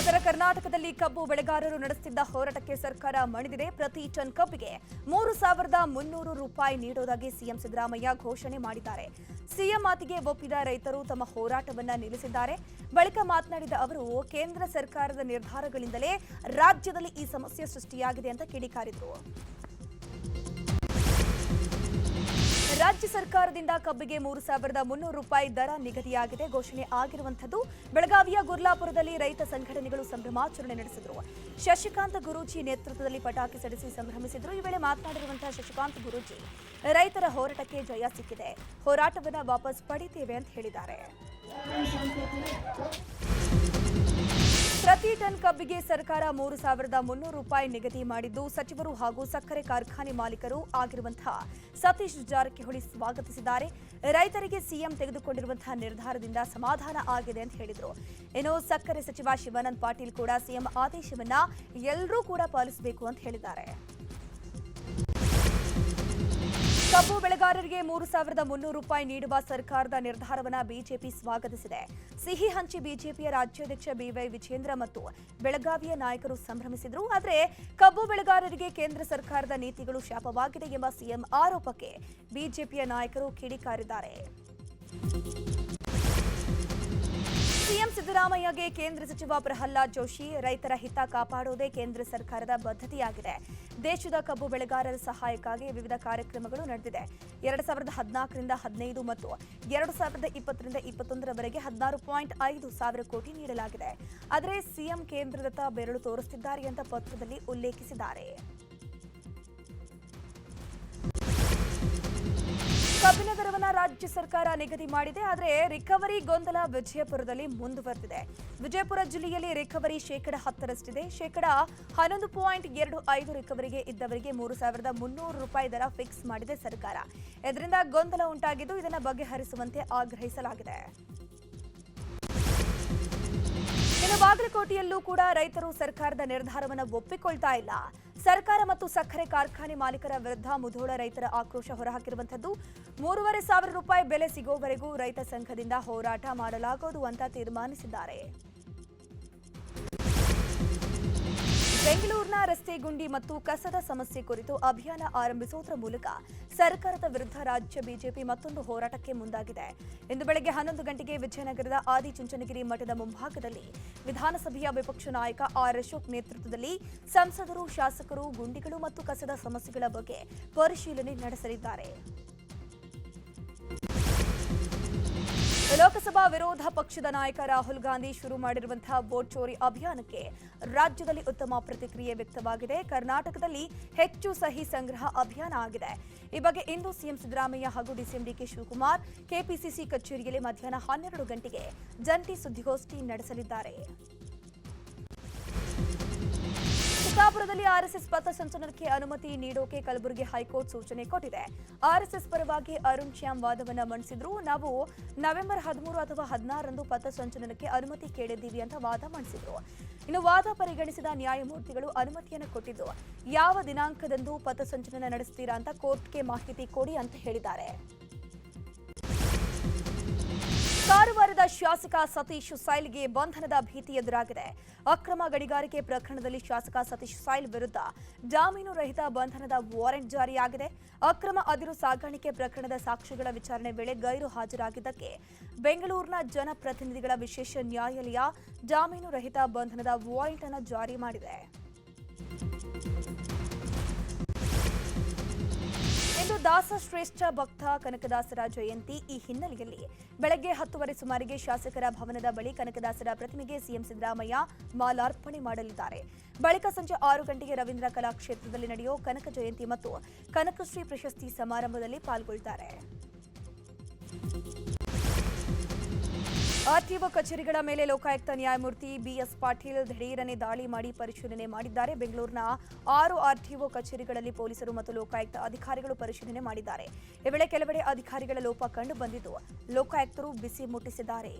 ಉತ್ತರ ಕರ್ನಾಟಕದಲ್ಲಿ ಕಬ್ಬು ಬೆಳೆಗಾರರು ನಡೆಸುತ್ತಿದ್ದ ಹೋರಾಟಕ್ಕೆ ಸರ್ಕಾರ ಮಣಿದಿದೆ. ಪ್ರತಿ ಟನ್ ಕಬ್ಬಿಗೆ ಮೂರು ಸಾವಿರದ ಮುನ್ನೂರು ರೂಪಾಯಿ ನೀಡುವುದಾಗಿ ಸಿಎಂ ಸಿದ್ದರಾಮಯ್ಯ ಘೋಷಣೆ ಮಾಡಿದ್ದಾರೆ. ಸಿಎಂ ಮಾತಿಗೆ ಒಪ್ಪಿದ ರೈತರು ತಮ್ಮ ಹೋರಾಟವನ್ನ ನಿಲ್ಲಿಸಿದ್ದಾರೆ. ಬಳಿಕ ಮಾತನಾಡಿದ ಅವರು, ಕೇಂದ್ರ ಸರ್ಕಾರದ ನಿರ್ಧಾರಗಳಿಂದಲೇ ರಾಜ್ಯದಲ್ಲಿ ಈ ಸಮಸ್ಯೆ ಸೃಷ್ಟಿಯಾಗಿದೆ ಅಂತ ಕಿಡಿಕಾರಿದರು. ರಾಜ್ಯ ಸರ್ಕಾರದಿಂದ ಕಬ್ಬಿಗೆ ಮೂರು ಸಾವಿರದ ಮುನ್ನೂರು ರೂಪಾಯಿ ದರ ನಿಗದಿಯಾಗಿದೆ. ಘೋಷಣೆ ಆಗಿರುವಂಥದ್ದು ಬೆಳಗಾವಿಯ ಗುರ್ಲಾಪುರದಲ್ಲಿ ರೈತ ಸಂಘಟನೆಗಳು ಸಂಭ್ರಮಾಚರಣೆ ನಡೆಸಿದರು. ಶಶಿಕಾಂತ್ ಗುರೂಜಿ ನೇತೃತ್ವದಲ್ಲಿ ಪಟಾಕಿ ಸಡಿಸಿ ಸಂಭ್ರಮಿಸಿದರು. ಈ ವೇಳೆ ಮಾತನಾಡಿರುವಂತಹ ಶಶಿಕಾಂತ್ ಗುರೂಜಿ, ರೈತರ ಹೋರಾಟಕ್ಕೆ ಜಯ ಸಿಕ್ಕಿದೆ. ಹೋರಾಟವನ್ನ ವಾಪಸ್ ಪಡಿತೇವೆ ಅಂತ ಹೇಳಿದ್ದಾರೆ. ಪ್ರತಿ ಟನ್ ಕಬ್ಬಿಗೆ ಸರ್ಕಾರ ಮೂರು ಸಾವಿರದ ಮುನ್ನೂರು ರೂಪಾಯಿ ನಿಗದಿ ಮಾಡಿದ್ದು, ಸಚಿವರು ಹಾಗೂ ಸಕ್ಕರೆ ಕಾರ್ಖಾನೆ ಮಾಲೀಕರು ಆಗಿರುವಂತಹ ಸತೀಶ್ ಜಾರಕಿಹೊಳಿ ಸ್ವಾಗತಿಸಿದ್ದಾರೆ. ರೈತರಿಗೆ ಸಿಎಂ ತೆಗೆದುಕೊಂಡಿರುವಂತಹ ನಿರ್ಧಾರದಿಂದ ಸಮಾಧಾನ ಆಗಿದೆ ಅಂತ ಹೇಳಿದರು. ಇನ್ನು ಸಕ್ಕರೆ ಸಚಿವ ಶಿವಾನಂದ್ ಪಾಟೀಲ್ ಕೂಡ ಸಿಎಂ ಆದೇಶವನ್ನ ಎಲ್ಲರೂ ಕೂಡ ಪಾಲಿಸಬೇಕು ಅಂತ ಹೇಳಿದ್ದಾರೆ. ಕಬ್ಬು ಬೆಳೆಗಾರರಿಗೆ ಮೂರು ಸಾವಿರದ ಮುನ್ನೂರು ರೂಪಾಯಿ ನೀಡುವ ಸರ್ಕಾರದ ನಿರ್ಧಾರವನ್ನು ಬಿಜೆಪಿ ಸ್ವಾಗತಿಸಿದೆ. ಸಿಹಿ ಹಂಚಿ ಬಿಜೆಪಿಯ ರಾಜ್ಯಾಧ್ಯಕ್ಷ ಬಿವೈ ವಿಜೇಂದ್ರ ಮತ್ತು ಬೆಳಗಾವಿಯ ನಾಯಕರು ಸಂಭ್ರಮಿಸಿದರು. ಆದರೆ ಕಬ್ಬು ಬೆಳೆಗಾರರಿಗೆ ಕೇಂದ್ರ ಸರ್ಕಾರದ ನೀತಿಗಳು ಶಾಪವಾಗಿದೆ ಎಂಬ ಸಿಎಂ ಆರೋಪಕ್ಕೆ ಬಿಜೆಪಿಯ ನಾಯಕರು ಕಿಡಿಕಾರಿದ್ದಾರೆ. ಸಿಎಂ ಸಿದ್ದರಾಮಯ್ಯಗೆ ಕೇಂದ್ರ ಸಚಿವ ಪ್ರಹ್ಲಾದ್ ಜೋಶಿ ರೈತರ ಹಿತ ಕಾಪಾಡುವುದೇ ಕೇಂದ್ರ ಸರ್ಕಾರದ ಬದ್ಧತೆಯಾಗಿದೆ. ದೇಶದ ಕಬ್ಬು ಬೆಳೆಗಾರರ ಸಹಾಯಕ್ಕಾಗಿ ವಿವಿಧ ಕಾರ್ಯಕ್ರಮಗಳು ನಡೆದಿದೆ. ಎರಡು ಸಾವಿರದ ಹದಿನಾಲ್ಕರಿಂದ ಹದಿನೈದು ಮತ್ತು ಎರಡು ಸಾವಿರದ ಇಪ್ಪತ್ತರಿಂದ ಇಪ್ಪತ್ತೊಂದರವರೆಗೆ ಹದಿನಾರು ಪಾಯಿಂಟ್ ಐದು ಸಾವಿರ ಕೋಟಿ ನೀಡಲಾಗಿದೆ. ಆದರೆ ಸಿಎಂ ಕೇಂದ್ರದತ್ತ ಬೆರಳು ತೋರಿಸುತ್ತಿದ್ದಾರೆ ಅಂತ ಪತ್ರದಲ್ಲಿ ಉಲ್ಲೇಖಿಸಿದ್ದಾರೆ. ಕಬ್ಬಿನ ರಾಜ್ಯ ಸರ್ಕಾರ ನಿಗದಿ ಮಾಡಿದೆ, ಆದರೆ ರಿಕವರಿ ಗೊಂದಲ ವಿಜಯಪುರದಲ್ಲಿ ಮುಂದುವರೆದಿದೆ. ವಿಜಯಪುರ ಜಿಲ್ಲೆಯಲ್ಲಿ ರಿಕವರಿ ಶೇಕಡ ಹತ್ತರಷ್ಟಿದೆ. ಶೇಕಡ ಹನ್ನೊಂದು ಪಾಯಿಂಟ್ ಎರಡು ಐದು ರಿಕವರಿಗೆ ಇದ್ದವರಿಗೆ ಮೂರು ಸಾವಿರದ ಮುನ್ನೂರು ರೂಪಾಯಿ ದರ ಫಿಕ್ಸ್ ಮಾಡಿದೆ ಸರ್ಕಾರ. ಇದರಿಂದ ಗೊಂದಲ ಉಂಟಾಗಿದ್ದು ಇದನ್ನು ಬಗೆಹರಿಸುವಂತೆ ಆಗ್ರಹಿಸಲಾಗಿದೆ. ಇನ್ನು ಬಾಗಲಕೋಟೆಯಲ್ಲೂ ಕೂಡ ರೈತರು ಸರ್ಕಾರದ ನಿರ್ಧಾರವನ್ನು ಒಪ್ಪಿಕೊಳ್ತಾ ಇಲ್ಲ. ಸರ್ಕಾರ ಮತ್ತು ಸಕ್ಕರೆ ಕಾರ್ಖಾನೆ ಮಾಲೀಕರ ವಿರುದ್ಧ ಮುಧೋಳ ರೈತರ ಆಕ್ರೋಶ ಹೊರಹಾಕಿರುವಂಥದ್ದು. ಮೂರುವರೆ ಸಾವಿರ ರೂಪಾಯಿ ಬೆಲೆ ಸಿಗೋವರೆಗೂ ರೈತ ಸಂಘದಿಂದ ಹೋರಾಟ ಮಾಡಲಾಗುವುದು ಅಂತ ತೀರ್ಮಾನಿಸಿದ್ದಾರೆ. ಬೆಂಗಳೂರಿನ ರಸ್ತೆ ಗುಂಡಿ ಮತ್ತು ಕಸದ ಸಮಸ್ಯೆ ಕುರಿತು ಅಭಿಯಾನ ಆರಂಭಿಸುವುದರ ಮೂಲಕ ಸರ್ಕಾರದ ವಿರುದ್ಧ ರಾಜ್ಯ ಬಿಜೆಪಿ ಮತ್ತೊಂದು ಹೋರಾಟಕ್ಕೆ ಮುಂದಾಗಿದೆ. ಇಂದು ಬೆಳಗ್ಗೆ ಹನ್ನೊಂದು ಗಂಟೆಗೆ ವಿಜಯನಗರದ ಆದಿಚುಂಚನಗಿರಿ ಮಠದ ಮುಂಭಾಗದಲ್ಲಿ ವಿಧಾನಸಭೆಯ ವಿಪಕ್ಷ ನಾಯಕ ಆರ್ ಅಶೋಕ್ ನೇತೃತ್ವದಲ್ಲಿ ಸಂಸದರು, ಶಾಸಕರು, ಗುಂಡಿಗಳು ಮತ್ತು ಕಸದ ಸಮಸ್ಯೆಗಳ ಬಗ್ಗೆ ಪರಿಶೀಲನೆ ನಡೆಸಲಿದ್ದಾರೆ. ಲೋಕಸಭಾ ವಿರೋಧ ಪಕ್ಷದ ನಾಯಕ ರಾಹುಲ್ ಗಾಂಧಿ ಶುರು ಮಾಡಿರುವಂತಹ ವೋಟ್ ಚೋರಿ ಅಭಿಯಾನಕ್ಕೆ ರಾಜ್ಯದಲ್ಲಿ ಉತ್ತಮ ಪ್ರತಿಕ್ರಿಯೆ ವ್ಯಕ್ತವಾಗಿದೆ. ಕರ್ನಾಟಕದಲ್ಲಿ ಹೆಚ್ಚು ಸಹಿ ಸಂಗ್ರಹ ಅಭಿಯಾನ ಆಗಿದೆ. ಈ ಬಗ್ಗೆ ಇಂದು ಸಿಎಂ ಸಿದ್ದರಾಮಯ್ಯ ಹಾಗೂ ಡಿಸಿಎಂ ಡಿಕೆ ಶಿವಕುಮಾರ್, ಕೆಪಿಸಿಸಿ ಕಚೇರಿಯಲ್ಲಿ ಮಧ್ಯಾಹ್ನ ಹನ್ನೆರಡು ಗಂಟೆಗೆ ಜಂಟಿ ಸುದ್ದಿಗೋಷ್ಠಿ ನಡೆಸಲಿದ್ದಾರೆ. ಚಿತ್ತಾಪುರದಲ್ಲಿ ಆರ್ಎಸ್ಎಸ್ ಪಥಸಂಚಲನಕ್ಕೆ ಅನುಮತಿ ನೀಡೋಕೆ ಕಲಬುರಗಿ ಹೈಕೋರ್ಟ್ ಸೂಚನೆ ಕೊಟ್ಟಿದೆ. ಆರ್ಎಸ್ಎಸ್ ಪರವಾಗಿ ಅರುಣ್ ಶ್ಯಾಮ್ ವಾದವನ್ನು ಮಂಡಿಸಿದ್ರು. ನಾವು ನವೆಂಬರ್ ಹದಿಮೂರು ಅಥವಾ ಹದಿನಾರರಂದು ಪಥಸಂಚಲನಕ್ಕೆ ಅನುಮತಿ ಕೇಳಿದ್ದೀವಿ ಅಂತ ವಾದ ಮಂಡಿಸಿದ್ರು. ಇನ್ನು ವಾದ ಪರಿಗಣಿಸಿದ ನ್ಯಾಯಮೂರ್ತಿಗಳು ಅನುಮತಿಯನ್ನು ಕೊಟ್ಟಿದ್ದು. ಯಾವ ದಿನಾಂಕದಂದು ಪಥಸಂಚಲನ ನಡೆಸ್ತೀರಾ ಅಂತ ಕೋರ್ಟ್ಗೆ ಮಾಹಿತಿ ಕೊಡಿ ಅಂತ ಹೇಳಿದ್ದಾರೆ. ಕಾರವಾರದ ಶಾಸಕ ಸತೀಶ್ ಸೈಲ್ಗೆ ಬಂಧನದ ಭೀತಿ ಎದುರಾಗಿದೆ. ಅಕ್ರಮ ಗಣಿಗಾರಿಕೆ ಪ್ರಕರಣದಲ್ಲಿ ಶಾಸಕ ಸತೀಶ್ ಸೈಲ್ ವಿರುದ್ಧ ಜಾಮೀನು ರಹಿತ ಬಂಧನದ ವಾರೆಂಟ್ ಜಾರಿಯಾಗಿದೆ. ಅಕ್ರಮ ಅದಿರು ಸಾಗಾಣಿಕೆ ಪ್ರಕರಣದ ಸಾಕ್ಷಿಗಳ ವಿಚಾರಣೆ ವೇಳೆ ಗೈರು ಹಾಜರಾಗಿದ್ದಕ್ಕೆ ಬೆಂಗಳೂರಿನ ಜನಪ್ರತಿನಿಧಿಗಳ ವಿಶೇಷ ನ್ಯಾಯಾಲಯ ಜಾಮೀನು ರಹಿತ ಬಂಧನದ ವಾರೆಂಟ್ ಅನ್ನು ಜಾರಿ ಮಾಡಿದೆ. ದಾಸ ಶ್ರೇಷ್ಠ ಭಕ್ತ ಕನಕದಾಸರ ಜಯಂತಿ ಈ ಹಿನ್ನೆಲೆಯಲ್ಲಿ. ಬೆಳಗ್ಗೆ ಹತ್ತುವರೆ ಸುಮಾರಿಗೆ ಶಾಸಕರ ಭವನದ ಬಳಿ ಕನಕದಾಸರ ಪ್ರತಿಮೆಗೆ ಸಿಎಂ ಸಿದ್ದರಾಮಯ್ಯ ಮಾಲಾರ್ಪಣೆ ಮಾಡಲಿದ್ದಾರೆ. ಬಳಿಕ ಸಂಜೆ ಆರು ಗಂಟೆಗೆ ರವೀಂದ್ರ ಕಲಾಕ್ಷೇತ್ರದಲ್ಲಿ ನಡೆಯೋ ಕನಕ ಜಯಂತಿ ಮತ್ತು ಕನಕಶ್ರೀ ಪ್ರಶಸ್ತಿ ಸಮಾರಂಭದಲ್ಲಿ ಪಾಲ್ಗೊಳ್ಳುತ್ತಾರೆ ಆರ್ಟಿಒ ಕಚೇರಿಗಳ ಮೇಲೆ ಲೋಕಾಯುಕ್ತ ನ್ಯಾಯಮೂರ್ತಿ ಬಿಎಸ್ ಪಾಟೀಲ್ ಧಡೀರನೆ ದಾಳಿ ಮಾಡಿ ಪರಿಶೀಲನೆ ಮಾಡಿದ್ದಾರೆ. ಬೆಂಗಳೂರಿನ ಆರು ಆರ್ಟಿಒ ಕಚೇರಿಗಳಲ್ಲಿ ಪೊಲೀಸರು ಮತ್ತು ಲೋಕಾಯುಕ್ತ ಅಧಿಕಾರಿಗಳು ಪರಿಶೀಲನೆ ಮಾಡಿದ್ದಾರೆ. ಈ ವೇಳೆ ಕೆಲವೆಡೆ ಅಧಿಕಾರಿಗಳ ಲೋಪ ಕಂಡು ಬಂದಿದ್ದು, ಲೋಕಾಯುಕ್ತರು ಬಿಸಿ ಮುಟ್ಟಿಸಿದ್ದಾರೆ.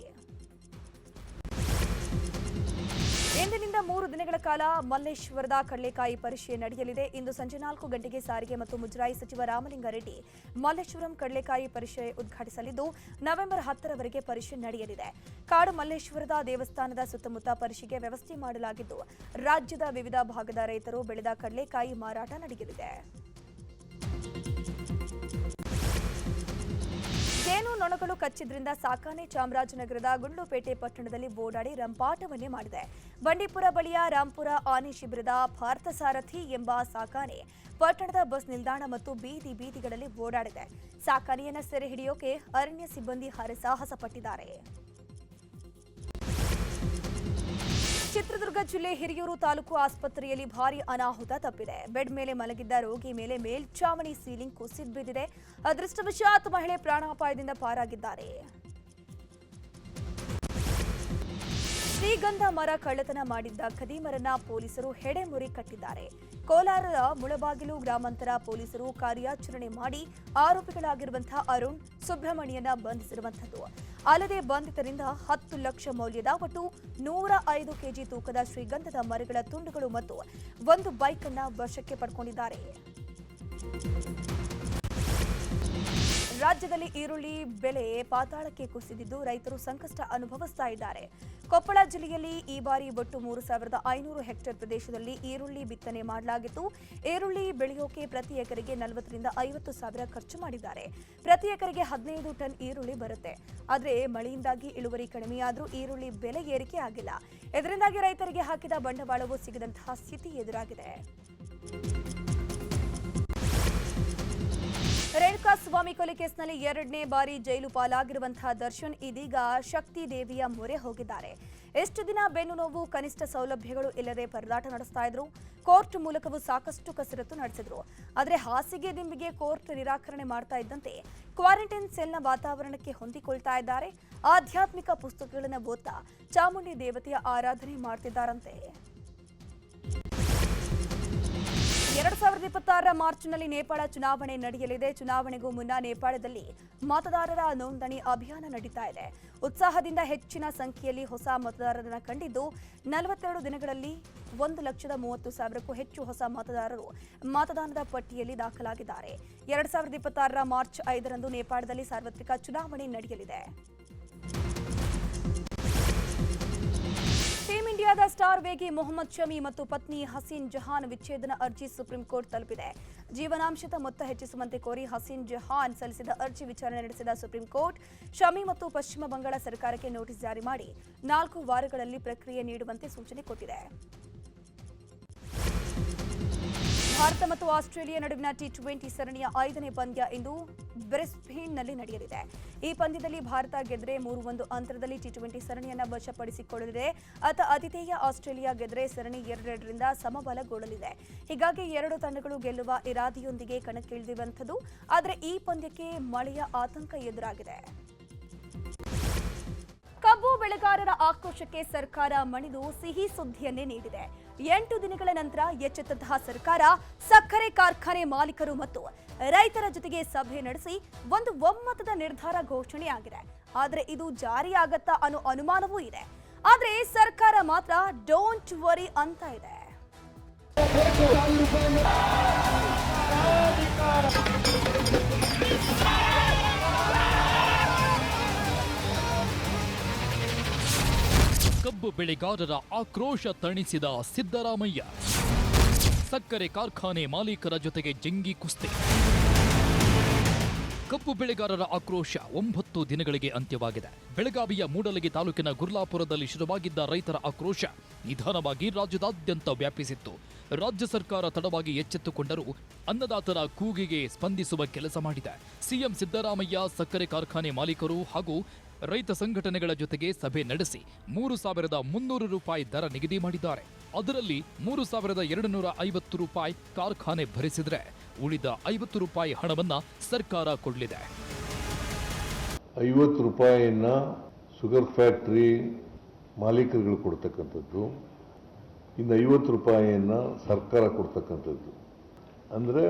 ಇಂದಿನಿಂದ ಮೂರು ದಿನಗಳ ಕಾಲ ಮಲ್ಲೇಶ್ವರದ ಕಡ್ಲೆಕಾಯಿ ಪರಿಷೆ ನಡೆಯಲಿದೆ. ಇಂದು ಸಂಜೆ ನಾಲ್ಕು ಗಂಟೆಗೆ ಸಾರಿಗೆ ಮತ್ತು ಮುಜರಾಯಿ ಸಚಿವ ರಾಮಲಿಂಗಾರೆಡ್ಡಿ ಮಲ್ಲೇಶ್ವರಂ ಕಡ್ಲೆಕಾಯಿ ಪರಿಷೆ ಉದ್ಘಾಟಿಸಲಿದ್ದು, ನವೆಂಬರ್ ಹತ್ತರವರೆಗೆ ಪರಿಷೆ ನಡೆಯಲಿದೆ. ಕಾಡು ಮಲ್ಲೇಶ್ವರದ ದೇವಸ್ಥಾನದ ಸುತ್ತಮುತ್ತ ಪರಿಷೆಗೆ ವ್ಯವಸ್ಥೆ ಮಾಡಲಾಗಿದ್ದು, ರಾಜ್ಯದ ವಿವಿಧ ಭಾಗದ ರೈತರು ಬೆಳೆದ ಕಡಲೆಕಾಯಿ ಮಾರಾಟ ನಡೆಯಲಿದೆ. ಜೇನು ನೊಣಗಳು ಕಚ್ಚಿದ್ರಿಂದ ಸಾಕಾನೆ ಚಾಮರಾಜನಗರದ ಗುಂಡ್ಲುಪೇಟೆ ಪಟ್ಟಣದಲ್ಲಿ ಓಡಾಡಿ ರಂಪಾಟವನ್ನೇ ಮಾಡಿದೆ. ಬಂಡೀಪುರ ಬಳಿಯ ರಾಂಪುರ ಆನೆ ಶಿಬಿರದ ಪಾರ್ಥಸಾರಥಿ ಎಂಬ ಸಾಕಾನೆ ಪಟ್ಟಣದ ಬಸ್ ನಿಲ್ದಾಣ ಮತ್ತು ಬೀದಿ ಬೀದಿಗಳಲ್ಲಿ ಓಡಾಡಿದೆ. ಸಾಕಾನೆಯನ್ನ ಸೆರೆ ಹಿಡಿಯೋಕೆ ಅರಣ್ಯ ಸಿಬ್ಬಂದಿ ಹರಸಾಹಸ ಪಟ್ಟಿದ್ದಾರೆ. ಚಿತ್ರದುರ್ಗ ಜಿಲ್ಲೆ ಹಿರಿಯೂರು ತಾಲೂಕು ಆಸ್ಪತ್ರೆಯಲ್ಲಿ ಭಾರಿ ಅನಾಹುತ ತಪ್ಪಿದೆ. ಬೆಡ್ ಮೇಲೆ ಮಲಗಿದ್ದ ರೋಗಿ ಮೇಲೆ ಮೇಲ್ಚಾವಣಿ ಸೀಲಿಂಗ್ ಕುಸಿದು ಬಿದ್ದಿದೆ. ಅದೃಷ್ಟವಶಾತ್ ಮಹಿಳೆ ಪ್ರಾಣಾಪಾಯದಿಂದ ಪಾರಾಗಿದ್ದಾರೆ. ಶ್ರೀಗಂಧ ಮರ ಕಳ್ಳತನ ಮಾಡಿದ್ದ ಖದೀಮರನ್ನ ಪೊಲೀಸರು ಹೆಡೆಮುರಿ ಕಟ್ಟಿದ್ದಾರೆ. ಕೋಲಾರದ ಮುಳಬಾಗಿಲು ಗ್ರಾಮಾಂತರ ಪೊಲೀಸರು ಕಾರ್ಯಾಚರಣೆ ಮಾಡಿ ಆರೋಪಿಗಳಾಗಿರುವಂತಹ ಅರುಣ್, ಸುಬ್ರಹ್ಮಣ್ಯನ ಬಂಧಿಸಿರುವಂಥದ್ದು. ಅಲ್ಲದೆ ಬಂಧಿತರಿಂದ ಹತ್ತು ಲಕ್ಷ ಮೌಲ್ಯದ ಒಟ್ಟು ನೂರ ಐದು ಕೆಜಿ ತೂಕದ ಶ್ರೀಗಂಧದ ಮರಗಳ ತುಂಡುಗಳು ಮತ್ತು ಒಂದು ಬೈಕ್ ಅನ್ನ ವಶಕ್ಕೆ ಪಡ್ಕೊಂಡಿದ್ದಾರೆ. ರಾಜ್ಯದಲ್ಲಿ ಈರುಳ್ಳಿ ಬೆಲೆ ಪಾತಾಳಕ್ಕೆ ಕುಸಿದಿದ್ದು ರೈತರು ಸಂಕಷ್ಟ ಅನುಭವಿಸ್ತಾ ಇದ್ದಾರೆ. ಕೊಪ್ಪಳ ಜಿಲ್ಲೆಯಲ್ಲಿ ಈ ಬಾರಿ ಒಟ್ಟು ಮೂರು ಸಾವಿರದ ಐನೂರು ಹೆಕ್ಟೇರ್ ಪ್ರದೇಶದಲ್ಲಿ ಈರುಳ್ಳಿ ಬಿತ್ತನೆ ಮಾಡಲಾಗಿತ್ತು. ಈರುಳ್ಳಿ ಬೆಳೆಯೋಕೆ ಪ್ರತಿ ಎಕರೆಗೆ ನಲವತ್ತರಿಂದ ಐವತ್ತು ಸಾವಿರ ಖರ್ಚು ಮಾಡಿದ್ದಾರೆ. ಪ್ರತಿ ಎಕರೆಗೆ ಹದಿನೈದು ಟನ್ ಈರುಳ್ಳಿ ಬರುತ್ತೆ. ಆದರೆ ಮಳೆಯಿಂದಾಗಿ ಇಳುವರಿ ಕಡಿಮೆಯಾದರೂ ಈರುಳ್ಳಿ ಬೆಲೆ ಏರಿಕೆ ಆಗಿಲ್ಲ. ಇದರಿಂದಾಗಿ ರೈತರಿಗೆ ಹಾಕಿದ ಬಂಡವಾಳವೂ ಸಿಗದಂತಹ ಸ್ಥಿತಿ ಎದುರಾಗಿದೆ. ರೇಣುಕಾ ಸ್ವಾಮಿ ಕೊಲೆ ಕೇಸ್ನಲ್ಲಿ ಎರಡನೇ ಬಾರಿ ಜೈಲು ಪಾಲಾಗಿರುವಂತಹ ದರ್ಶನ್ ಇದೀಗ ಶಕ್ತಿ ದೇವಿಯ ಮೊರೆ ಹೋಗಿದ್ದಾರೆ. ಎಷ್ಟು ದಿನ ಬೆನ್ನು ನೋವು, ಕನಿಷ್ಠ ಸೌಲಭ್ಯಗಳು ಇಲ್ಲದೆ ಪರದಾಟ ನಡೆಸ್ತಾ ಇದ್ರು. ಕೋರ್ಟ್ ಮೂಲಕವೂ ಸಾಕಷ್ಟು ಕಸರತ್ತು ನಡೆಸಿದ್ರು. ಆದರೆ ಹಾಸಿಗೆ ದಿಂಬಿಗೆ ಕೋರ್ಟ್ ನಿರಾಕರಣೆ ಮಾಡ್ತಾ ಇದ್ದಂತೆ ಕ್ವಾರಂಟೈನ್ ಸೆಲ್ನ ವಾತಾವರಣಕ್ಕೆ ಹೊಂದಿಕೊಳ್ತಾ ಇದ್ದಾರೆ. ಆಧ್ಯಾತ್ಮಿಕ ಪುಸ್ತಕಗಳನ್ನು ಓದ್ತಾ ಚಾಮುಂಡಿ ದೇವತೆಯ ಆರಾಧನೆ ಮಾಡ್ತಿದ್ದಾರಂತೆ. ಎರಡ್ ಸಾವಿರದ ಇಪ್ಪತ್ತಾರರ ಮಾರ್ಚ್ನಲ್ಲಿ ನೇಪಾಳ ಚುನಾವಣೆ ನಡೆಯಲಿದೆ. ಚುನಾವಣೆಗೂ ಮುನ್ನ ನೇಪಾಳದಲ್ಲಿ ಮತದಾರರ ನೋಂದಣಿ ಅಭಿಯಾನ ನಡೀತಾ ಇದೆ. ಉತ್ಸಾಹದಿಂದ ಹೆಚ್ಚಿನ ಸಂಖ್ಯೆಯಲ್ಲಿ ಹೊಸ ಮತದಾರರನ್ನು ಕಂಡಿದ್ದು, ನಲವತ್ತೆರಡು ದಿನಗಳಲ್ಲಿ ಒಂದು ಲಕ್ಷದ ಮೂವತ್ತು ಸಾವಿರಕ್ಕೂ ಹೆಚ್ಚು ಹೊಸ ಮತದಾರರು ಮತದಾನದ ಪಟ್ಟಿಯಲ್ಲಿ ದಾಖಲಾಗಿದ್ದಾರೆ. ಎರಡ್ ಸಾವಿರದ ಇಪ್ಪತ್ತಾರರ ಮಾರ್ಚ್ ಐದರಂದು ನೇಪಾಳದಲ್ಲಿ ಸಾರ್ವತ್ರಿಕ ಚುನಾವಣೆ ನಡೆಯಲಿದೆ. ಇಂಡಿಯಾದ ಸ್ಟಾರ್ ವೇಗಿ ಮೊಹಮ್ಮದ್ ಶಮಿ ಮತ್ತು ಪತ್ನಿ ಹಸೀನ್ ಜಹಾನ್ ವಿಚ್ಛೇದನ ಅರ್ಜಿ ಸುಪ್ರೀಂ ಕೋರ್ಟ್ ತಲುಪಿದೆ. ಜೀವನಾಂಶದ ಮೊತ್ತ ಹೆಚ್ಚಿಸುವಂತೆ ಕೋರಿ ಹಸೀನ್ ಜಹಾನ್ ಸಲ್ಲಿಸಿದ ಅರ್ಜಿ ವಿಚಾರಣೆ ನಡೆಸಿದ ಸುಪ್ರೀಂ ಕೋರ್ಟ್, ಶಮಿ ಮತ್ತು ಪಶ್ಚಿಮ ಬಂಗಾಳ ಸರ್ಕಾರಕ್ಕೆ ನೋಟಿಸ್ ಜಾರಿ ಮಾಡಿ ನಾಲ್ಕು ವಾರಗಳಲ್ಲಿ ಪ್ರಕ್ರಿಯೆ ನೀಡುವಂತೆ ಸೂಚನೆ ಕೊಟ್ಟಿದೆ. ಭಾರತ ಮತ್ತು ಆಸ್ಟ್ರೇಲಿಯಾ ನಡುವಿನ ಟಿ ಟ್ವೆಂಟಿ ಸರಣಿಯ ಐದನೇ ಪಂದ್ಯ ಇಂದು ಬ್ರಿಸ್ಬೇನ್ನಲ್ಲಿ ನಡೆಯಲಿದೆ. ಈ ಪಂದ್ಯದಲ್ಲಿ ಭಾರತ ಗೆದ್ರೆ ಮೂರು ಒಂದು ಅಂತರದಲ್ಲಿ ಟಿ ಟ್ವೆಂಟಿ ಸರಣಿಯನ್ನು ವಶಪಡಿಸಿಕೊಳ್ಳಲಿದೆ. ಅತ ಆತಿಥೇಯ ಆಸ್ಟ್ರೇಲಿಯಾ ಗೆದ್ರೆ ಸರಣಿ ಎರಡೆರಡರಿಂದ ಸಮಬಲಗೊಳ್ಳಲಿದೆ. ಹೀಗಾಗಿ ಎರಡು ತಂಡಗಳು ಗೆಲ್ಲುವ ಇರಾದೆಯೊಂದಿಗೆ ಕಣಕ್ಕಿಳಿದಿರುವಂಥದ್ದು. ಆದರೆ ಈ ಪಂದ್ಯಕ್ಕೆ ಮಳೆಯ ಆತಂಕ ಎದುರಾಗಿದೆ. ಬೆಳೆಗಾರರ ಆಕ್ರೋಶಕ್ಕೆ ಸರ್ಕಾರ ಮಣಿದು ಸಿಹಿ ಸುದ್ದಿಯನ್ನೇ ನೀಡಿದೆ. ಎಂಟು ದಿನಗಳ ನಂತರ ಎಚ್ಚೆತ್ತಂತಹ ಸರ್ಕಾರ ಸಕ್ಕರೆ ಕಾರ್ಖಾನೆ ಮಾಲೀಕರು ಮತ್ತು ರೈತರ ಜೊತೆಗೆ ಸಭೆ ನಡೆಸಿ ಒಂದು ಒಮ್ಮತದ ನಿರ್ಧಾರ ಘೋಷಣೆಯಾಗಿದೆ. ಆದರೆ ಇದು ಜಾರಿಯಾಗತ್ತಾ ಅನ್ನೋ ಅನುಮಾನವೂ ಇದೆ. ಆದರೆ ಸರ್ಕಾರ ಮಾತ್ರ ಡೋಂಟ್ ವರಿ ಅಂತ ಇದೆ. ಕಬ್ಬು ಬೆಳೆಗಾರರ ಆಕ್ರೋಶ ತಣಿಸಿದ ಸಿದ್ದರಾಮಯ್ಯ. ಸಕ್ಕರೆ ಕಾರ್ಖಾನೆ ಮಾಲೀಕರ ಜೊತೆಗೆ ಜಂಗಿ ಕುಸ್ತಿ. ಕಬ್ಬು ಬೆಳೆಗಾರರ ಆಕ್ರೋಶ ಒಂಬತ್ತು ದಿನಗಳಿಗೆ ಅಂತ್ಯವಾಗಿದೆ. ಬೆಳಗಾವಿಯ ಮೂಡಲಗಿ ತಾಲೂಕಿನ ಗುರ್ಲಾಪುರದಲ್ಲಿ ಶುರುವಾಗಿದ್ದ ರೈತರ ಆಕ್ರೋಶ ನಿಧಾನವಾಗಿ ರಾಜ್ಯದಾದ್ಯಂತ ವ್ಯಾಪಿಸಿತ್ತು. ರಾಜ್ಯ ಸರ್ಕಾರ ತಡವಾಗಿ ಎಚ್ಚೆತ್ತುಕೊಂಡರೂ ಅನ್ನದಾತರ ಕೂಗಿಗೆ ಸ್ಪಂದಿಸುವ ಕೆಲಸ ಮಾಡಿದೆ. ಸಿಎಂ ಸಿದ್ದರಾಮಯ್ಯ, ಸಕ್ಕರೆ ಕಾರ್ಖಾನೆ ಮಾಲೀಕರು ಹಾಗೂ ರೈತ ಸಂಘಟನೆಗಳ ಜೊತೆಗೆ ಸಭೆ ನಡೆಸಿ ಮೂರು ಸಾವಿರದ ಮುನ್ನೂರು ರೂಪಾಯಿ ದರ ನಿಗದಿ ಮಾಡಿದ್ದಾರೆ. ಅದರಲ್ಲಿ ಮೂರು ಸಾವಿರದ ಎರಡು ನೂರ ಐವತ್ತು ರೂಪಾಯಿ ಕಾರ್ಖಾನೆ ಭರಿಸಿದ್ರೆ ಉಳಿದ ಐವತ್ತು ರೂಪಾಯಿ ಹಣವನ್ನ ಸರ್ಕಾರ ಕೊಡಲಿದೆ. ಐವತ್ತು ರೂಪಾಯಿಯನ್ನ ಶುಗರ್ ಫ್ಯಾಕ್ಟ್ರಿ ಮಾಲೀಕರುಗಳು ಕೊಡ್ತಕ್ಕಂಥದ್ದು. ಇನ್ನು ಐವತ್ತು ರೂಪಾಯಿಯನ್ನು ಸರ್ಕಾರ ಕೊಡ್ತಕ್ಕಂಥದ್ದು. ಅಂದರೆ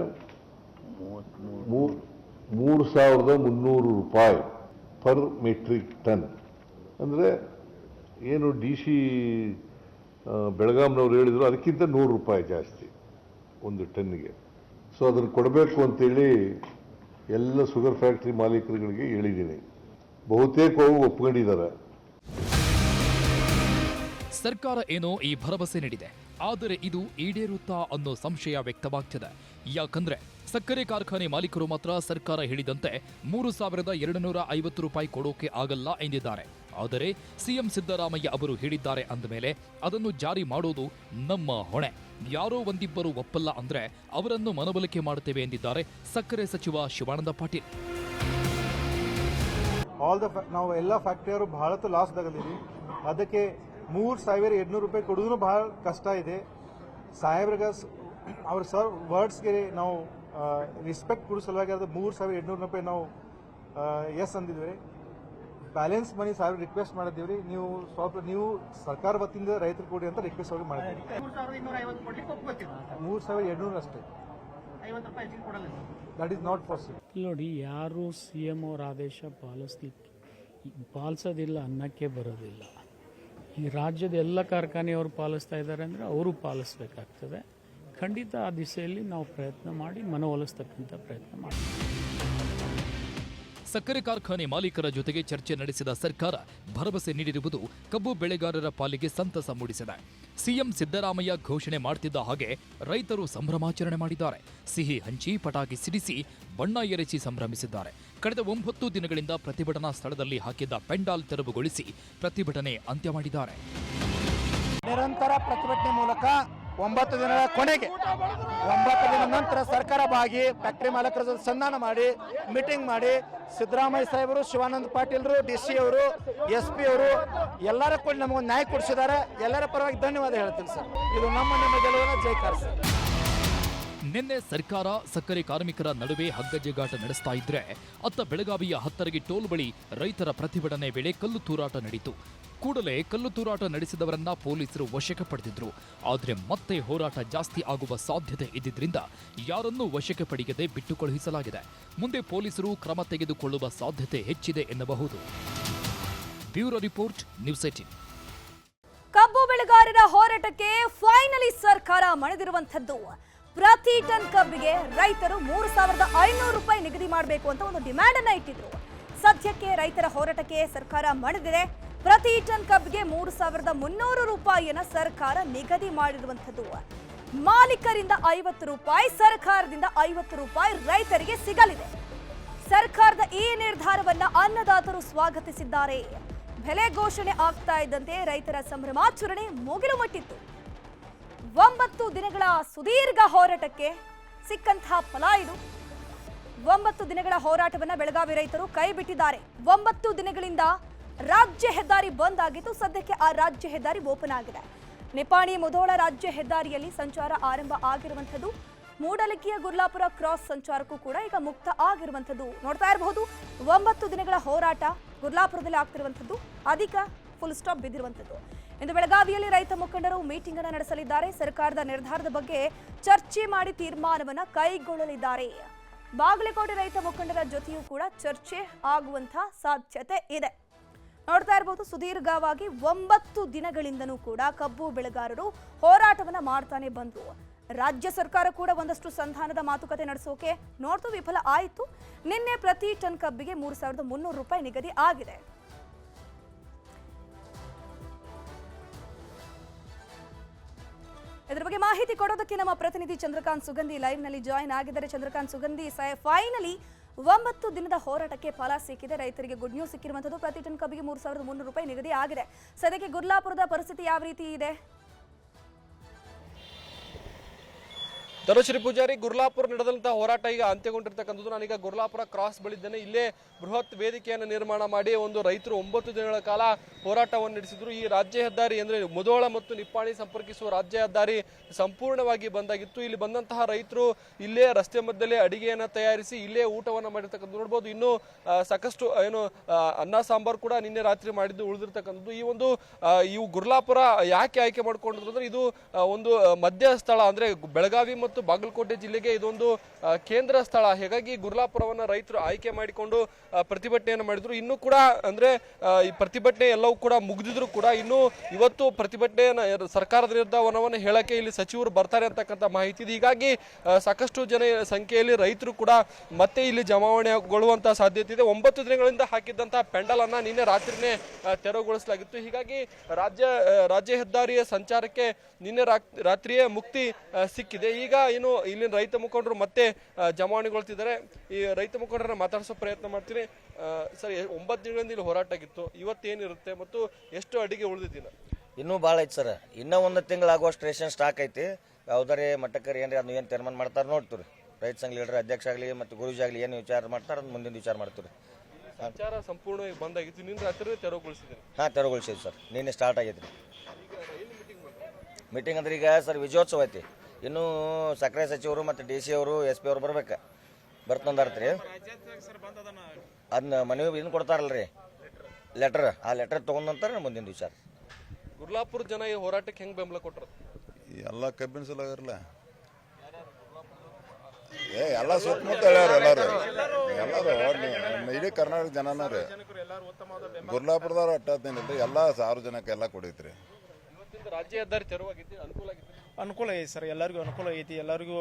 ಮೂರು ಸಾವಿರದ ಮುನ್ನೂರು ರೂಪಾಯಿ. ಪರ್ ಮೆಟ್ರಿಕ್ ಟನ್ ಅಂದರೆ ಏನು ಡಿ ಸಿ ಬೆಳಗಾಂನವ್ರು ಹೇಳಿದ್ರು ಅದಕ್ಕಿಂತ ನೂರು ರೂಪಾಯಿ ಜಾಸ್ತಿ ಒಂದು ಟನ್ಗೆ ಸೊ ಅದನ್ನು ಕೊಡಬೇಕು ಅಂತೇಳಿ ಎಲ್ಲ ಶುಗರ್ ಫ್ಯಾಕ್ಟ್ರಿ ಮಾಲೀಕರುಗಳಿಗೆ ಹೇಳಿದ್ದೀನಿ. ಬಹುತೇಕ ಅವು ಒಪ್ಕೊಂಡಿದ್ದಾರೆ. ಸರ್ಕಾರ ಏನೋ ಈ ಭರವಸೆ ನೀಡಿದೆ. ಆದರೆ ಇದು ಈಡೇರುತ್ತಾ ಅನ್ನೋ ಸಂಶಯ ವ್ಯಕ್ತವಾಗ್ತಿದೆ. ಯಾಕಂದ್ರೆ ಸಕ್ಕರೆ ಕಾರ್ಖಾನೆ ಮಾಲೀಕರು ಮಾತ್ರ ಸರ್ಕಾರ ಹೇಳಿದಂತೆ ಮೂರು ಸಾವಿರದ ಎರಡು ನೂರ ಐವತ್ತು ರೂಪಾಯಿ ಕೊಡೋಕೆ ಆಗಲ್ಲ ಎಂದಿದ್ದಾರೆ. ಆದರೆ ಸಿಎಂ ಸಿದ್ದರಾಮಯ್ಯ ಅವರು ಹೇಳಿದ್ದಾರೆ ಅಂದಮೇಲೆ ಅದನ್ನು ಜಾರಿ ಮಾಡೋದು ನಮ್ಮ ಹೊಣೆ. ಯಾರೋ ಒಂದಿಬ್ಬರು ಒಪ್ಪಲ್ಲ ಅಂದ್ರೆ ಅವರನ್ನು ಮನವೊಲಿಕೆ ಮಾಡುತ್ತೇವೆ ಎಂದಿದ್ದಾರೆ ಸಕ್ಕರೆ ಸಚಿವ ಶಿವಾನಂದ ಪಾಟೀಲ್. ಆಲ್ ದ ನಾವು ಎಲ್ಲ ಫ್ಯಾಕ್ಟ್ರಿಯವರು ಲಾಸ್ ಲಾಸ್ದಾಗಲ್ಲಿರಿ ಅದಕ್ಕೆ ಮೂರು ಸಾವಿರ ಎಂಟುನೂರು ರೂಪಾಯಿ ಕೊಡೋದು ಬಹಳ ಕಷ್ಟ ಇದೆ. ಸಾಹೇಬ್ರಿಗೆ ಅವ್ರ ಸರ್ ವರ್ಡ್ಸ್ಗೆ ನಾವು ರಿಸ್ಪೆಕ್ಟ್ ಕೊಡೋ ಸಲುವಾಗಿ ಅದು ಮೂರು ಸಾವಿರ ಎಂಟುನೂರು ರೂಪಾಯಿ ನಾವು ಎಸ್ ಅಂದಿದ್ವಿ. ಬ್ಯಾಲೆನ್ಸ್ ಮನಿ ಸಾವಿರ ರಿಕ್ವೆಸ್ಟ್ ಮಾಡಿದ್ದೀವಿ ನೀವು ಸ್ವಲ್ಪ ನೀವು ಸರ್ಕಾರ ವತಿಯಿಂದ ರೈತರು ಕೊಡಿ ಅಂತ ರಿಕ್ವೆಸ್ಟ್ ಅವ್ರಿಗೆ ಮಾಡಿದ್ದೀವಿ. ಮೂರು ಸಾವಿರ ಎಂಟುನೂರು ಅಷ್ಟೇ. ಐವತ್ತು ರೂಪಾಯಿ ಹೆಚ್ಚಿಗೆ ಕೊಡಲ್ಲ sir. That is not possible ನೋಡಿ ಯಾರು ಸಿ ಎಂ ಅವ್ರ ಆದೇಶ ಪಾಲಿಸ್ಲಿಕ್ಕೆ ಪಾಲಿಸೋದಿಲ್ಲ ಅನ್ನಕ್ಕೆ ಬರೋದಿಲ್ಲ. ಈ ರಾಜ್ಯದ ಎಲ್ಲ ಕಾರ್ಖಾನೆಯವರು ಪಾಲಿಸ್ತಾ ಇದ್ದಾರೆ ಅಂದರೆ ಅವರು ಪಾಲಿಸ್ಬೇಕಾಗ್ತದೆ. ಖಂಡಿತ ಆ ದಿಸೆಯಲ್ಲಿ ನಾವು ಪ್ರಯತ್ನ ಮಾಡಿ ಮನವೊಲಿಸ್ತಕ್ಕಂಥ ಪ್ರಯತ್ನ ಮಾಡಿ. ಸಕ್ಕರೆ ಕಾರ್ಖಾನೆ ಮಾಲೀಕರ ಜೊತೆಗೆ ಚರ್ಚೆ ನಡೆಸಿದ ಸರ್ಕಾರ ಭರವಸೆ ನೀಡಿರುವುದು ಕಬ್ಬು ಬೆಳೆಗಾರರ ಪಾಲಿಗೆ ಸಂತಸ ಮೂಡಿಸಿದೆ. ಸಿಎಂ ಸಿದ್ದರಾಮಯ್ಯ ಘೋಷಣೆ ಮಾಡ್ತಿದ್ದ ಹಾಗೆ ರೈತರು ಸಂಭ್ರಮಾಚರಣೆ ಮಾಡಿದ್ದಾರೆ. ಸಿಹಿ ಹಂಚಿ ಪಟಾಕಿ ಸಿಡಿಸಿ ಬಣ್ಣ ಎರಚಿ ಸಂಭ್ರಮಿಸಿದ್ದಾರೆ. ಕಳೆದ ಒಂಬತ್ತು ದಿನಗಳಿಂದ ಪ್ರತಿಭಟನಾ ಸ್ಥಳದಲ್ಲಿ ಹಾಕಿದ್ದ ಪೆಂಡಾಲ್ ತೆರವುಗೊಳಿಸಿ ಪ್ರತಿಭಟನೆ ಅಂತ್ಯ ಮಾಡಿದ್ದಾರೆ. ನಿರಂತರ ಪ್ರತಿಭಟನೆ ಮೂಲಕ ಒಂಬತ್ತು ದಿನಗಳ ಕೊನೆಗೆ ಒಂಬತ್ತು ದಿನದ ನಂತರ ಸರ್ಕಾರ ಬಾಗಿ ಫ್ಯಾಕ್ಟರಿ ಮಾಲಕರ ಜೊತೆ ಸಂಧಾನ ಮಾಡಿ, ಮೀಟಿಂಗ್ ಮಾಡಿ ಸಿದ್ದರಾಮಯ್ಯ ಸಾಹೇಬರು, ಶಿವಾನಂದ ಪಾಟೀಲ್ರು, ಡಿ ಸಿ ಅವರು, ಎಸ್ ಪಿ ಅವರು ಎಲ್ಲರ ಕೂಡ ನಮಗೊಂದು ನ್ಯಾಯ ಕೊಡಿಸಿದ್ದಾರೆ. ಎಲ್ಲರ ಪರವಾಗಿ ಧನ್ಯವಾದ ಹೇಳ್ತೀನಿ ಸರ್. ಇದು ನಮ್ಮ ನಿಮ್ಮ ಗೆಲುವಿನ ಜೈಕಾರ ಸರ್ ನಿನ್ನೆ ಸರ್ಕಾರ, ಸಕ್ಕರೆ ಕಾರ್ಮಿಕರ ನಡುವೆ ಹಗ್ಗಜಗಾಟ ನಡೆಸ್ತಾ ಇದ್ರೆ ಅತ್ತ ಬೆಳಗಾವಿಯ ಹತ್ತರಗಿ ಟೋಲ್ ಬಳಿ ರೈತರ ಪ್ರತಿಭಟನೆ ವೇಳೆ ಕಲ್ಲು ತೂರಾಟ ನಡೆಯಿತು ಕೂಡಲೇ ಕಲ್ಲು ತೂರಾಟ ನಡೆಸಿದವರನ್ನ ಪೊಲೀಸರು ವಶಕ್ಕೆ ಪಡೆದಿದ್ರು. ಆದರೆ ಮತ್ತೆ ಹೋರಾಟ ಜಾಸ್ತಿ ಆಗುವ ಸಾಧ್ಯತೆ ಇದ್ದಿದ್ರಿಂದ ಯಾರನ್ನೂ ವಶಕ್ಕೆ ಪಡೆಯದೆ ಬಿಟ್ಟು ಕಳುಹಿಸಲಾಗಿದೆ ಮುಂದೆ ಪೊಲೀಸರು ಕ್ರಮ ತೆಗೆದುಕೊಳ್ಳುವ ಸಾಧ್ಯತೆ ಹೆಚ್ಚಿದೆ ಎನ್ನಬಹುದು. ಬ್ಯೂರೋ ರಿಪೋರ್ಟ್, ನ್ಯೂಸ್ ಏಟೀನ್ ಕಬ್ಬು ಬೆಳೆಗಾರರ ಹೋರಾಟಕ್ಕೆ ಫೈನಲಿ ಸರ್ಕಾರ ಮಣಿದಿರುವಂಥದ್ದು. ಪ್ರತಿ ಟನ್ ಕಬ್ಬಿಗೆ ರೈತರು ಮೂರು ಸಾವಿರದ ಐನೂರು ರೂಪಾಯಿ ನಿಗದಿ ಮಾಡಬೇಕು ಅಂತ ಒಂದು ಡಿಮ್ಯಾಂಡ್ ಅನ್ನ ಇಟ್ಟಿದ್ರು. ಸದ್ಯಕ್ಕೆ ರೈತರ ಹೋರಾಟಕ್ಕೆ ಸರ್ಕಾರ ಮಣಿದಿದೆ. ಪ್ರತಿ ಟನ್ ಕಬ್ಬಿಗೆ ಮೂರು ಸಾವಿರದ ಮುನ್ನೂರು ರೂಪಾಯಿಯನ್ನ ಸರ್ಕಾರ ನಿಗದಿ ಮಾಡಿರುವಂಥದ್ದು. ಮಾಲೀಕರಿಂದ ಐವತ್ತು ರೂಪಾಯಿ, ಸರ್ಕಾರದಿಂದ ಐವತ್ತು ರೂಪಾಯಿ ರೈತರಿಗೆ ಸಿಗಲಿದೆ. ಸರ್ಕಾರದ ಈ ನಿರ್ಧಾರವನ್ನ ಅನ್ನದಾತರು ಸ್ವಾಗತಿಸಿದ್ದಾರೆ. ಬೆಲೆ ಘೋಷಣೆ ಆಗ್ತಾ ಇದ್ದಂತೆ ರೈತರ ಸಂಭ್ರಮಾಚರಣೆ ಮುಗಿಲು ಮುಟ್ಟಿತ್ತು. ಒಂಬತ್ತು ದಿನಗಳ ಸುದೀರ್ಘ ಹೋರಾಟಕ್ಕೆ ಸಿಕ್ಕಂತಹ ಫಲ ಇದು. ಒಂಬತ್ತು ದಿನಗಳ ಹೋರಾಟವನ್ನ ಬೆಳಗಾವಿ ರೈತರು ಕೈ ಬಿಟ್ಟಿದ್ದಾರೆ. ಒಂಬತ್ತು ದಿನಗಳಿಂದ ರಾಜ್ಯ ಹೆದ್ದಾರಿ ಬಂದ್ ಆಗಿತ್ತು ಸದ್ಯಕ್ಕೆ ಆ ರಾಜ್ಯ ಹೆದ್ದಾರಿ ಓಪನ್ ಆಗಿದೆ. ನಿಪಾಣಿ ಮುಧೋಳ ರಾಜ್ಯ ಹೆದ್ದಾರಿಯಲ್ಲಿ ಸಂಚಾರ ಆರಂಭ ಆಗಿರುವಂಥದ್ದು. ಮೂಡಲಕಿಯ ಗುರ್ಲಾಪುರ ಕ್ರಾಸ್ ಸಂಚಾರಕ್ಕೂ ಕೂಡ ಈಗ ಮುಕ್ತ ಆಗಿರುವಂಥದ್ದು ನೋಡ್ತಾ ಇರಬಹುದು. ಒಂಬತ್ತು ದಿನಗಳ ಹೋರಾಟ ಗುರ್ಲಾಪುರದಲ್ಲಿ ಆಗ್ತಿರುವಂಥದ್ದು. ಅಧಿಕ ಫುಲ್ ಸ್ಟಾಪ್ ಬಿದ್ದಿರುವಂಥದ್ದು. ಇಂದು ಬೆಳಗಾವಿಯಲ್ಲಿ ರೈತ ಮುಖಂಡರು ಮೀಟಿಂಗ್ ಅನ್ನು ನಡೆಸಲಿದ್ದಾರೆ. ಸರ್ಕಾರದ ನಿರ್ಧಾರದ ಬಗ್ಗೆ ಚರ್ಚೆ ಮಾಡಿ ತೀರ್ಮಾನವನ್ನು ಕೈಗೊಳ್ಳಲಿದ್ದಾರೆ. ಬಾಗಲಕೋಟೆ ರೈತ ಮುಖಂಡರ ಜೊತೆಯೂ ಕೂಡ ಚರ್ಚೆ ಆಗುವಂತಹ ಸಾಧ್ಯತೆ ಇದೆ. ನೋಡ್ತಾ ಇರಬಹುದು ಸುದೀರ್ಘವಾಗಿ ಒಂಬತ್ತು ದಿನಗಳಿಂದನೂ ಕೂಡ ಕಬ್ಬು ಬೆಳೆಗಾರರು ಹೋರಾಟವನ್ನ ಮಾಡ್ತಾನೆ ಬಂದ್ರು. ರಾಜ್ಯ ಸರ್ಕಾರ ಕೂಡ ಒಂದಷ್ಟು ಸಂಧಾನದ ಮಾತುಕತೆ ನಡೆಸೋಕೆ ನೋಡ್ತು ವಿಫಲ ಆಯಿತು. ನಿನ್ನೆ ಪ್ರತಿ ಟನ್ ಕಬ್ಬಿಗೆ ಮೂರು ಸಾವಿರದ ಮುನ್ನೂರು ರೂಪಾಯಿ ನಿಗದಿ ಆಗಿದೆ. ಇದರ ಬಗ್ಗೆ ಮಾಹಿತಿ ಕೊಡೋದಕ್ಕೆ ನಮ್ಮ ಪ್ರತಿನಿಧಿ ಚಂದ್ರಕಾಂತ್ ಸುಗಂಧಿ ಲೈವ್ನಲ್ಲಿ ಜಾಯಿನ್ ಆಗಿದ್ದಾರೆ. ಚಂದ್ರಕಾಂತ್ ಸುಗಂಧಿ ಫೈನಲಿ ಒಂಬತ್ತು ದಿನದ ಹೋರಾಟಕ್ಕೆ ಫಲ ಸಿಕ್ಕಿದೆ. ರೈತರಿಗೆ ಗುಡ್ ನ್ಯೂಸ್ ಸಿಕ್ಕಿರುವಂತದ್ದು ಪ್ರತಿ ಟನ್ ಕಬ್ಬಿಗೆ ಮೂರು ಸಾವಿರದ ಮುನ್ನೂರು ರೂಪಾಯಿ ನಿಗದಿ ಆಗಿದೆ. ಸದ್ಯಕ್ಕೆ ಗುರ್ಲಾಪುರದ ಪರಿಸ್ಥಿತಿ ಯಾವ ರೀತಿ ಇದೆ? ಧನುಶ್ರೀ ಪೂಜಾರಿ ಗುರ್ಲಾಪುರ ನಡೆದಂತಹ ಹೋರಾಟ ಈಗ ಅಂತ್ಯಗೊಂಡಿರ್ತಕ್ಕಂಥದ್ದು. ನಾನೀಗ ಗುರ್ಲಾಪುರ ಕ್ರಾಸ್ ಬಳಿದ್ದೇನೆ. ಇಲ್ಲೇ ಬೃಹತ್ ವೇದಿಕೆಯನ್ನು ನಿರ್ಮಾಣ ಮಾಡಿ ಒಂದು ರೈತರು ಒಂಬತ್ತು ದಿನಗಳ ಕಾಲ ಹೋರಾಟವನ್ನು ನಡೆಸಿದ್ರು. ಈ ರಾಜ್ಯ ಹೆದ್ದಾರಿ ಅಂದ್ರೆ ಮುಧೋಳ ಮತ್ತು ನಿಪ್ಪಾಣಿ ಸಂಪರ್ಕಿಸುವ ರಾಜ್ಯ ಹೆದ್ದಾರಿ ಸಂಪೂರ್ಣವಾಗಿ ಬಂದಾಗಿತ್ತು. ಇಲ್ಲಿ ಬಂದಂತಹ ರೈತರು ಇಲ್ಲೇ ರಸ್ತೆ ಮಧ್ಯದಲ್ಲಿ ಅಡಿಗೆಯನ್ನು ತಯಾರಿಸಿ ಇಲ್ಲೇ ಊಟವನ್ನು ಮಾಡಿರ್ತಕ್ಕಂಥ ನೋಡ್ಬೋದು. ಇನ್ನು ಸಾಕಷ್ಟು ಏನು ಅನ್ನ, ಸಾಂಬಾರ್ ಕೂಡ ನಿನ್ನೆ ರಾತ್ರಿ ಮಾಡಿದ್ದು ಉಳಿದಿರ್ತಕ್ಕಂಥದ್ದು. ಈ ಒಂದು ಇವು ಗುರ್ಲಾಪುರ ಯಾಕೆ ಆಯ್ಕೆ ಮಾಡ್ಕೊಂಡ್ರು ಅಂದ್ರೆ ಇದು ಒಂದು ಮಧ್ಯ ಸ್ಥಳ ಅಂದ್ರೆ ಬೆಳಗಾವಿ ಮತ್ತು ಮತ್ತು ಬಾಗಲಕೋಟೆ ಜಿಲ್ಲೆಗೆ ಇದೊಂದು ಕೇಂದ್ರ ಸ್ಥಳ. ಹೀಗಾಗಿ ಗುರ್ಲಾಪುರವನ್ನ ರೈತರು ಆಯ್ಕೆ ಮಾಡಿಕೊಂಡು ಪ್ರತಿಭಟನೆಯನ್ನು ಮಾಡಿದ್ರು. ಇನ್ನು ಕೂಡ ಅಂದ್ರೆ ಈ ಪ್ರತಿಭಟನೆ ಎಲ್ಲವೂ ಕೂಡ ಮುಗಿದಿದ್ರು ಕೂಡ ಇನ್ನು ಇವತ್ತು ಪ್ರತಿಭಟನೆಯನ್ನ ಸರ್ಕಾರದ ವಿರುದ್ಧ ವನವನ್ನು ಹೇಳಕ್ಕೆ ಇಲ್ಲಿ ಸಚಿವರು ಬರ್ತಾರೆ ಅಂತಕ್ಕಂಥ ಮಾಹಿತಿ ಇದೆ. ಹೀಗಾಗಿ ಸಾಕಷ್ಟು ಜನ ಸಂಖ್ಯೆಯಲ್ಲಿ ರೈತರು ಕೂಡ ಮತ್ತೆ ಇಲ್ಲಿ ಜಮಾವಣೆಗೊಳ್ಳುವಂತ ಸಾಧ್ಯತೆ ಇದೆ. ಒಂಬತ್ತು ದಿನಗಳಿಂದ ಹಾಕಿದ್ದಂತಹ ಪೆಂಡಲ್ ಅನ್ನ ನಿನ್ನೆ ರಾತ್ರಿನೇ ತೆರವುಗೊಳಿಸಲಾಗಿತ್ತು. ಹೀಗಾಗಿ ರಾಜ್ಯ ರಾಜ್ಯ ಹೆದ್ದಾರಿಯ ಸಂಚಾರಕ್ಕೆ ನಿನ್ನೆ ರಾತ್- ರಾತ್ರಿಯೇ ಮುಕ್ತಿ ಸಿಕ್ಕಿದೆ. ಈಗ ಏನು ಇಲ್ಲಿನ ರೈತ ಮುಖಂಡರು ಮತ್ತೆ ಜಮಾವಣೆಗೊಳ್ತಿದ್ದಾರೆ ಈ ರೈತ ಮುಖಂಡರನ್ನ ಮಾತಾಡಿಸೋ ಪ್ರಯತ್ನ ಮಾಡ್ತೀನಿ. ಸರಿ ಒಂಬತ್ತು ದಿನಗಳಿಂದ ಇಲ್ಲಿ ಹೋರಾಟ ಆಗಿತ್ತು ಇವತ್ತೇನಿರುತ್ತೆ ಮತ್ತು ಎಷ್ಟು ಅಡಿಗೆ ಉಳಿದಿದ್ದೀನ? ಇನ್ನೂ ಭಾಳ ಐತೆ ಸರ್. ಇನ್ನೂ ಒಂದು ತಿಂಗಳಾಗುವಷ್ಟು ರೇಷನ್ ಸ್ಟಾಕ್ ಐತಿ. ಯಾವುದಾರೆ ಮಟ್ಟಕ್ಕೆ ಏನ್ರಿ ಅದನ್ನ ಏನು ತೀರ್ಮಾನ ಮಾಡ್ತಾರೆ ನೋಡ್ತೀವಿ ರೈತ ಸಂಘ ಲೀಡರ್ ಅಧ್ಯಕ್ಷ ಆಗಲಿ ಮತ್ತು ಗುರುಜಿ ಆಗಲಿ ಏನು ವಿಚಾರ ಮಾಡ್ತಾರೆ ಅದು ಮುಂದಿನ ವಿಚಾರ ಮಾಡ್ತೀವಿ ವಿಚಾರ ಸಂಪೂರ್ಣವಾಗಿ ಬಂದಾಗಿತ್ತು ನಿನ್ನ ರಾತ್ರಿ ತೆರವುಗೊಳಿಸಿದ್ರಿ ಹಾಂ ತೆರವುಗೊಳಿಸಿದ್ವಿ ಸರ್. ನಿನ್ನೆ ಸ್ಟಾರ್ಟ್ ಆಗೈತೆ ರೀ ಮೀಟಿಂಗ್ ಅಂದ್ರೆ ಈಗ ಸರ್ ವಿಜಯೋತ್ಸವ ಐತಿ. ಇನ್ನೂ ಸಕ್ಕರೆ ಸಚಿವರು ಮತ್ತು ಡಿ ಸಿ ಅವರು ಎಸ್ ಪಿ ಅವರು ಬರ್ಬೇಕು. ಬರ್ತಂದಾರ್ತ್ರಿ ಅದನ್ನ ಮನವಿ ಕೊಡ್ತಾರಲ್ಲ ಕೊಡ್ತಾರಲ್ರಿ. ಲೆಟರ್ ಆ ಲೆಟರ್ ತೊಗೊಂಡಂತಾರೆ ಮುಂದಿನ ವಿಚಾರ. ಗುರ್ಲಾಪುರ ಜನ ಈ ಹೋರಾಟಕ್ಕೆ ಹೆಂಗ್ ಬೆಂಬಲ ಕೊಟ್ಟರು ಎಲ್ಲ ಕಬ್ಬಿನ ಸಲಗಾರಲ್ಲ ಏ ಎಲ್ಲ ಸುತ್ತಮುತ್ತ ಹೇಳ್ಯಾರ ಎಲ್ಲಾರು. ಎಲ್ಲಾರು ಇಡೀ ಕರ್ನಾಟಕ ಜನನ ರೀ. ಗುರ್ಲಾಪುರದವ್ರು ಅಟ್ಟಾತೇನಿಲ್ರಿ ಎಲ್ಲ ಸಾರ್ವಜನಿಕ ಎಲ್ಲ ಕೊಡೈತ್ರಿ. ಇವತ್ತಿಂದ ರಾಜ್ಯ ಹೆದ್ದಾರಿ ತೆರವಾಗಿದ್ದು ಅನುಕೂಲ ಆಗಿತ್ತು. ಅನುಕೂಲ ಐತಿ ಸರ್. ಎಲ್ಲರಿಗೂ ಅನುಕೂಲ ಐತಿ. ಎಲ್ಲರಿಗೂ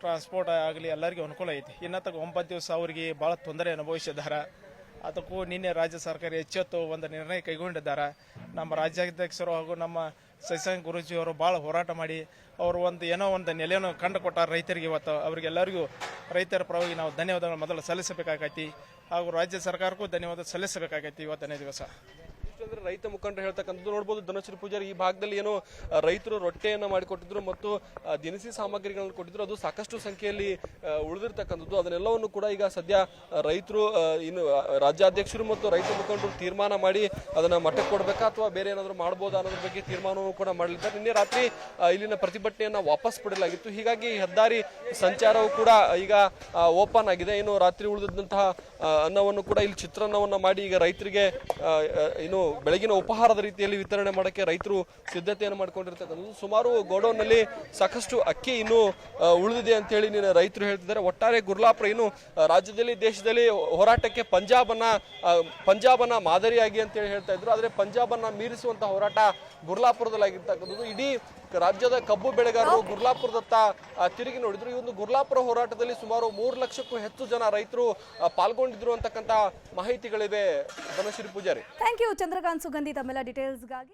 ಟ್ರಾನ್ಸ್ಪೋರ್ಟ್ ಆಗಲಿ ಎಲ್ಲರಿಗೂ ಅನುಕೂಲ ಐತಿ. ಇನ್ನು ಒಂಬತ್ತು ದಿವಸ ಅವರಿಗೆ ಭಾಳ ತೊಂದರೆ ಅನುಭವಿಸಿದ್ದಾರೆ ಅದಕ್ಕೂ ನಿನ್ನೆ ರಾಜ್ಯ ಸರ್ಕಾರ ಎಚ್ಚೆತ್ತು ಒಂದು ನಿರ್ಣಯ ಕೈಗೊಂಡಿದ್ದಾರೆ. ನಮ್ಮ ರಾಜ್ಯಾಧ್ಯಕ್ಷರು ಹಾಗೂ ನಮ್ಮ ಸಸ್ಯಾಂಗ್ ಗುರೂಜಿಯವರು ಭಾಳ ಹೋರಾಟ ಮಾಡಿ ಅವರು ಒಂದು ಏನೋ ಒಂದು ನೆಲೆಯನ್ನು ಕಂಡು ಕೊಟ್ಟಾರ ರೈತರಿಗೆ ಇವತ್ತು. ಅವರಿಗೆಲ್ಲರಿಗೂ ರೈತರ ಪರವಾಗಿ ನಾವು ಧನ್ಯವಾದಗಳು ಮೊದಲು ಸಲ್ಲಿಸಬೇಕಾಗೈತಿ. ಹಾಗೂ ರಾಜ್ಯ ಸರ್ಕಾರಕ್ಕೂ ಧನ್ಯವಾದ ಸಲ್ಲಿಸಬೇಕಾಗೈತಿ ಇವತ್ತನೇ ದಿವಸ. ಇಷ್ಟಂದ್ರೆ ರೈತ ಮುಖಂಡರು ಹೇಳ್ತಕ್ಕಂಥದ್ದು ನೋಡ್ಬೋದು. ಧನಶ್ರೀ ಪೂಜಾರಿ ಈ ಭಾಗದಲ್ಲಿ ಏನು ರೈತರು ರೊಟ್ಟೆಯನ್ನ ಮಾಡಿಕೊಟ್ಟಿದ್ರು ಮತ್ತು ದಿನಸಿ ಸಾಮಗ್ರಿಗಳನ್ನು ಕೊಟ್ಟಿದ್ರು. ಅದು ಸಾಕಷ್ಟು ಸಂಖ್ಯೆಯಲ್ಲಿ ಉಳಿದಿರ್ತಕ್ಕಂಥದ್ದು. ಅದನ್ನೆಲ್ಲವನ್ನು ಕೂಡ ಈಗ ಸದ್ಯ ರೈತರು ಇನ್ನು ರಾಜ್ಯಾಧ್ಯಕ್ಷರು ಮತ್ತು ರೈತ ಮುಖಂಡರು ತೀರ್ಮಾನ ಮಾಡಿ ಅದನ್ನ ಮಠಕ್ಕೆ ಕೊಡಬೇಕಾ ಅಥವಾ ಬೇರೆ ಏನಾದರೂ ಮಾಡ್ಬೋದಾ ಅನ್ನೋದ್ರ ಬಗ್ಗೆ ತೀರ್ಮಾನವನ್ನು ಕೂಡ ಮಾಡಲಿದ್ದಾರೆ. ನಿನ್ನೆ ರಾತ್ರಿ ಇಲ್ಲಿನ ಪ್ರತಿಭಟನೆಯನ್ನ ವಾಪಸ್ ಪಡೆಯಲಾಗಿತ್ತು. ಹೀಗಾಗಿ ಹೆದ್ದಾರಿ ಸಂಚಾರವು ಕೂಡ ಈಗ ಓಪನ್ ಆಗಿದೆ. ಇನ್ನು ರಾತ್ರಿ ಉಳಿದಂತಹ ಅನ್ನವನ್ನು ಕೂಡ ಇಲ್ಲಿ ಚಿತ್ರಾನ್ನವನ್ನು ಮಾಡಿ ಈಗ ರೈತರಿಗೆ ಇನ್ನು ಬೆಳಗಿನ ಉಪಹಾರದ ರೀತಿಯಲ್ಲಿ ವಿತರಣೆ ಮಾಡೋಕ್ಕೆ ರೈತರು ಸಿದ್ಧತೆಯನ್ನು ಮಾಡ್ಕೊಂಡಿರ್ತಕ್ಕಂಥದ್ದು. ಸುಮಾರು ಗೋಡೌನ್ನಲ್ಲಿ ಸಾಕಷ್ಟು ಅಕ್ಕಿ ಇನ್ನು ಉಳಿದಿದೆ ಅಂತ ಹೇಳಿ ನೀನು ರೈತರು ಹೇಳ್ತಿದ್ದಾರೆ. ಒಟ್ಟಾರೆ ಗುರ್ಲಾಪುರ ಇನ್ನು ರಾಜ್ಯದಲ್ಲಿ, ದೇಶದಲ್ಲಿ ಹೋರಾಟಕ್ಕೆ ಪಂಜಾಬನ್ನ ಪಂಜಾಬನ್ನ ಮಾದರಿಯಾಗಿ ಅಂತೇಳಿ ಹೇಳ್ತಾ ಇದ್ರು. ಆದರೆ ಪಂಜಾಬನ್ನ ಮೀರಿಸುವಂಥ ಹೋರಾಟ ಗುರ್ಲಾಪುರದಲ್ಲಿ ಆಗಿರ್ತಕ್ಕಂಥದ್ದು ಇಡೀ ರಾಜ್ಯದ ಕಬ್ಬು ಬೆಳೆಗಾರರು ಗುರ್ಲಾಪುರದತ್ತ ತಿರುಗಿ ನೋಡಿದ್ರು. ಈ ಒಂದು ಗುರ್ಲಾಪುರ ಹೋರಾಟದಲ್ಲಿ ಸುಮಾರು ಮೂರು ಲಕ್ಷಕ್ಕೂ ಹೆಚ್ಚು ಜನ ರೈತರು ಪಾಲ್ಗೊಂಡಿದ್ರು ಅಂತಕ್ಕಂತ ಮಾಹಿತಿಗಳಿವೆ. ಧನಶ್ರೀ ಪೂಜಾರಿ. ಥ್ಯಾಂಕ್ ಯು ಚಂದ್ರಕಾಂತ್ ಸುಗಂಧಿ ತಮ್ಮೆಲ್ಲ ಡೀಟೇಲ್ಸ್ಗಾಗಿ